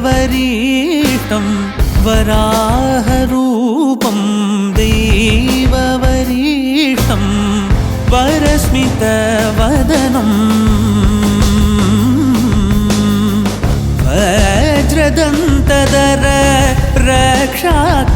दैववरीष्टं वराहरूपं दैववरीष्टं वरस्मितवदनं वज्रदन्तदर रक्षाकवचम्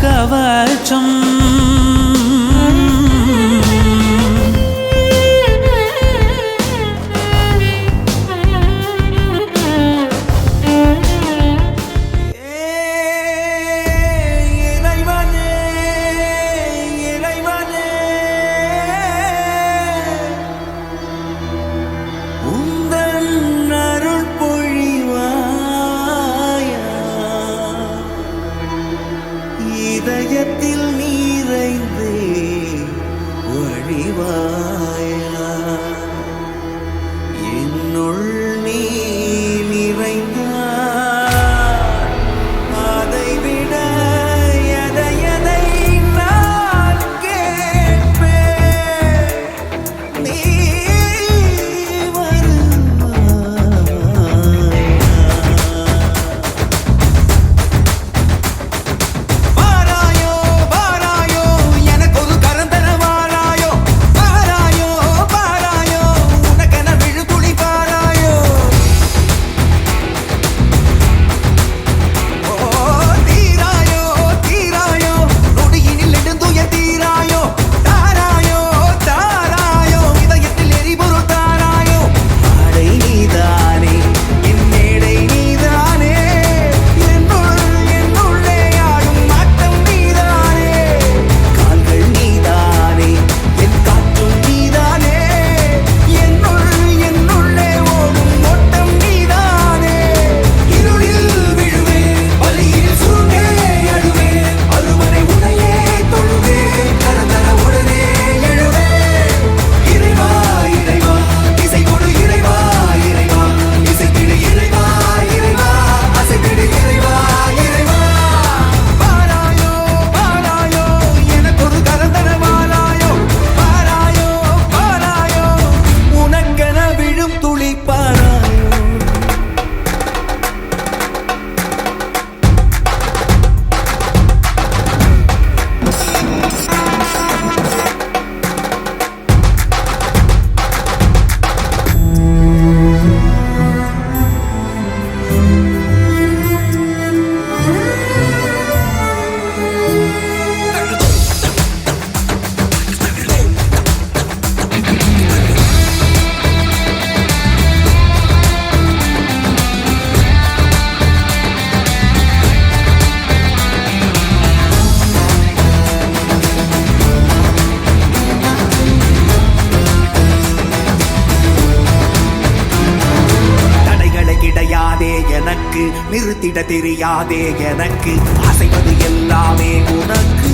கணக்கு நிறுத்திட தெரியாதே எனக்கு அசைவது எல்லாமே உனக்கு.